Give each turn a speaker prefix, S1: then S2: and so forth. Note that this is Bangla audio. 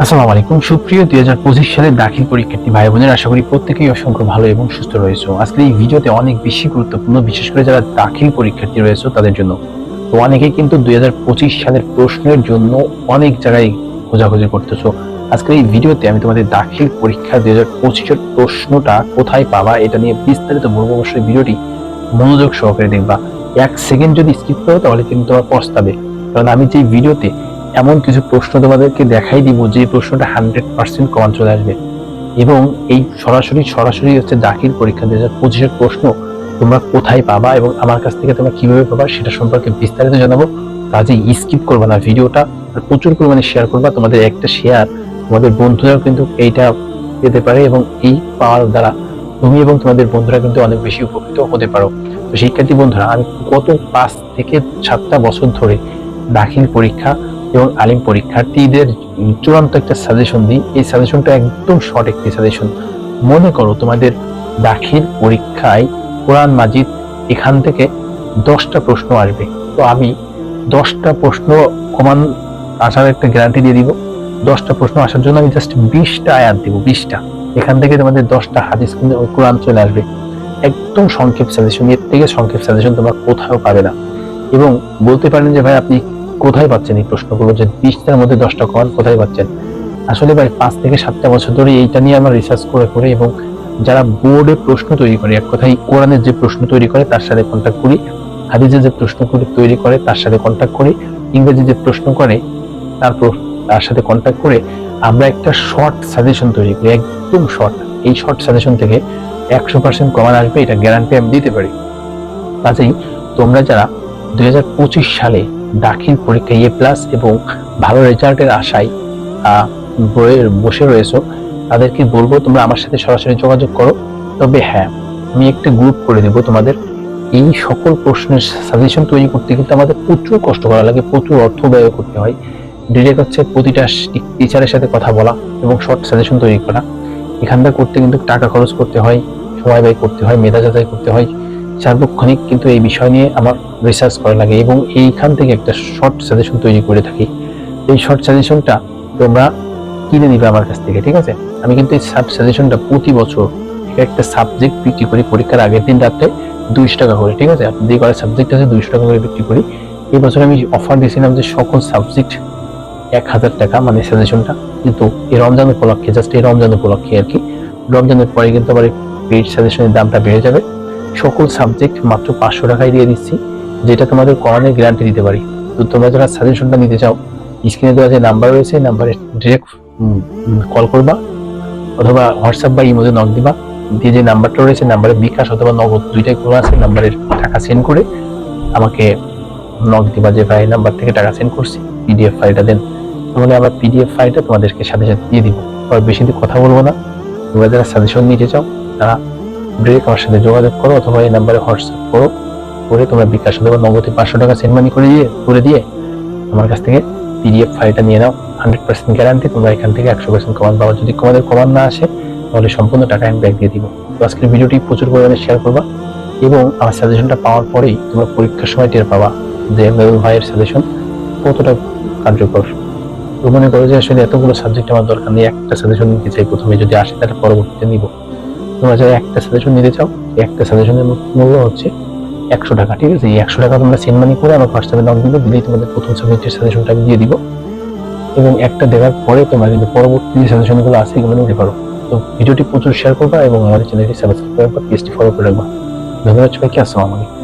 S1: আসসালামু আলাইকুম। সুপ্রিয় দুই হাজার পঁচিশ সালের দাখিল পরীক্ষার্থী ভাই বোনের আশা করি প্রত্যেকেই অসংখ্য ভালো এবং সুস্থ রয়েছে। আজকে এই ভিডিওতে অনেক বেশি গুরুত্বপূর্ণ, বিশেষ করে যারা দাখিল পরীক্ষার্থী রয়েছে, তাদের জন্য। তো অনেকেই কিন্তু দুই হাজার পঁচিশ সালের প্রশ্নের জন্য অনেক জায়গায় খোঁজাখুঁজি করতেছো। আজকের এই ভিডিওতে আমি তোমাদের দাখিল পরীক্ষা দুই হাজার পঁচিশের প্রশ্নটা কোথায় পাবা, এটা নিয়ে বিস্তারিত বলব। অবশ্যই ভিডিওটি মনোযোগ সহকারে দেখবা। এক সেকেন্ড যদি স্কিপ করো, তাহলে কিন্তু তোমার পস্তাবে। কারণ আমি যে ভিডিওতে এমন কিছু প্রশ্ন তোমাদেরকে দেখাই দিব যে প্রশ্নটা হান্ড্রেড পার্সেন্ট কমন চলে আসবে। এবং এই সরাসরি সরাসরি হচ্ছে দাখিল পরীক্ষা, দুই হাজার পঁচিশের প্রশ্ন তোমরা কোথায় পাবা এবং আমার কাছ থেকে তোমরা কীভাবে পাবা সেটা সম্পর্কে বিস্তারিত জানাব। কাজে স্কিপ করবা না ভিডিওটা, আর প্রচুর পরিমাণে শেয়ার করবা। তোমাদের একটা শেয়ার তোমাদের বন্ধুরাও কিন্তু এইটা পেতে পারে এবং এই পাওয়ার দ্বারা তুমি এবং তোমাদের বন্ধুরা কিন্তু অনেক বেশি উপকৃত হতে পারো। তো শিক্ষার্থী বন্ধুরা, আমি গত পাঁচ থেকে সাতটা বছর ধরে দাখিল পরীক্ষা এবং আলিম পরীক্ষার্থীদের চূড়ান্ত একটা সাজেশন দিই। এই সাজেশনটা একদম শর্ট একটি সাজেশন মনে করো তোমাদের দাখিল পরীক্ষায় কোরআন মাজিদ এখান থেকে দশটা প্রশ্ন আসবে। তো আমি দশটা প্রশ্ন কমান আসার একটা গ্যারান্টি দিয়ে দিব। দশটা প্রশ্ন আসার জন্য আমি জাস্ট বিশটা আয়াত দিব, বিশটা। এখান থেকে তোমাদের দশটা হাদিস কিন্তু কোরআন চলে আসবে। একদম সংক্ষেপ সাজেশন এর থেকে সংক্ষেপ সাজেশন তোমরা কোথাও পাবে না। এবং বলতে পারেন যে ভাই আপনি কোথায় পাচ্ছেন এই প্রশ্নগুলো? যে বিশটার মধ্যে দশটা কমান কোথায় পাচ্ছেন? আসলে ভাই, পাঁচ থেকে সাতটা বছর ধরে এইটা নিয়ে আমরা রিসার্চ করে করে এবং যারা বোর্ডে প্রশ্ন তৈরি করে, এক কথায় কোরআনের যে প্রশ্ন তৈরি করে, তার সাথে কন্ট্যাক্ট করি হাদিজে যে প্রশ্ন করে তৈরি করে, তার সাথে কন্ট্যাক্ট করি, ইংরেজি যে প্রশ্ন করে তারপর তার সাথে কন্ট্যাক্ট করে আমরা একটা শর্ট সাজেশন তৈরি করি, একদম শর্ট এই শর্ট সাজেশন থেকে একশো পার্সেন্ট কমান আসবে, এটা গ্যারান্টি আমি দিতে পারি। কাজেই তোমরা যারা দু হাজার পঁচিশ সালে দাখিল পরীক্ষা এ প্লাস এবং ভালো রেজাল্টের আশায় বসে রয়েছো। তাদেরকে বলব, তোমরা আমার সাথে সরাসরি যোগাযোগ করো। তবে হ্যাঁ আমি একটা গ্রুপ করে দেবো তোমাদের। এই সকল প্রশ্নের সাজেশন তৈরি করতে কিন্তু আমাদের প্রচুর কষ্ট করা লাগে, প্রচুর অর্থ ব্যয় করতে হয়। ডিরেক্ট হচ্ছে প্রতিটা টিচারের সাথে কথা বলা এবং শর্ট সাজেশন তৈরি করা। এখানটা করতে কিন্তু টাকা খরচ করতে হয়, সময় ব্যয় করতে হয়, মেধা যাচাই করতে হয়। সার্বক্ষণিক কিন্তু এই বিষয় নিয়ে আমার রিসার্চ করা লাগে এবং এইখান থেকে একটা শর্ট সাজেশন তৈরি করে থাকি। এই শর্ট সাজেশনটা তোমরা কিনে নিবে আমার কাছ থেকে, ঠিক আছে? আমি কিন্তু এই সাব সাজেশনটা প্রতি বছর একটা সাবজেক্ট বিক্রি করি পরীক্ষার আগের দিন রাত্রে দুইশো টাকা করে, ঠিক আছে? আপনি কটা সাবজেক্ট আছে দুইশো টাকা করে বিক্রি করি। এই বছর আমি অফার দিয়েছিলাম যে সকল সাবজেক্ট এক হাজার টাকা মানে সাজেশনটা কিন্তু এই রমজান উপলক্ষে জাস্ট এই রমজান উপলক্ষে আর কি। রমজানের পরে কিন্তু আবার পেইড সাজেশনের দামটা বেড়ে যাবে। সকল সাবজেক্ট মাত্র পাঁচশো টাকায় দিয়ে দিচ্ছি, যেটা তোমাদের করানোর গ্যারান্টি দিতে পারি। তো তোমরা যারা সাজেশনটা নিতে চাও স্ক্রিনে দেওয়া যে নাম্বার রয়েছে নাম্বারে ডিরেক্ট কল করবা, অথবা হোয়াটসঅ্যাপ বা ইমোতে নক দিবা। দিয়ে যে নাম্বারটা রয়েছে নাম্বারে বিকাশ অথবা নগদ, দুইটাই খোলা আছে নাম্বারে টাকা সেন্ড করে আমাকে নক দিবা যে ভাই নাম্বার থেকে টাকা সেন্ড করছি পিডিএফ ফাইলটা দেন। তাহলে আবার পিডিএফ ফাইলটা তোমাদেরকে সাথে সাথে দিয়ে দিব। আর বেশি কথা বলব না। তোমরা যারা সাজেশন নিতে চাও, তারা ডিরেক্ট আমার সাথে যোগাযোগ করো অথবা এই নাম্বারে হোয়াটসঅ্যাপ করো। করে তোমরা বিকাশ অথবা নগদে পাঁচশো টাকা সেন্ড মানি করে দিয়ে করে দিয়ে আমার কাছ থেকে পিডিএফ ফাইলটা নিয়ে নাও। হান্ড্রেড পার্সেন্ট গ্যারান্টি তোমরা এখান থেকে একশো পার্সেন্ট কমান পাবো। যদি তোমাদের কমান না আসে, তাহলে সম্পূর্ণ টাকা আমি ব্যাক দিয়ে দিব। তো আজকের ভিডিওটি প্রচুর পরিমাণে শেয়ার করবা এবং আমার সাজেশনটা পাওয়ার পরেই তোমরা পরীক্ষার সময় টের পাবা যে মেহুল ভাইয়ের সাজেশন কতটা কার্যকর। তো মনে করো যে আসলে এতগুলো সাবজেক্ট আমার দরকার নেই, একটা সাজেশন নিতে চাই প্রথমে। যদি আসে তাহলে পরবর্তীতে নিব। তোমরা যারা একটা সাজেশন নিতে চাও একটা সাজেশনের মূল্য হচ্ছে একশো টাকা, ঠিক আছে? এই একশো টাকা তোমরা সেন্ড মানি করে আমার হোয়াটসঅ্যাপে নাম দিলে দিলেই তোমাদের প্রথম সাবজেক্টের সাজেশনটা আমি দিয়ে দিব। এবং একটা দেওয়ার পরে তোমরা কিন্তু পরবর্তী যে সাজেশনগুলো আছে এগুলো নিতে পারো। তো ভিডিওটি প্রচুর শেয়ার করবা এবং আমাদের চ্যানেলটি সাবস্ক্রাইব করবা পেজটি ফলো করে রাখবা। ধন্যবাদ সবাইকে, আসসালামু আলাইকুম।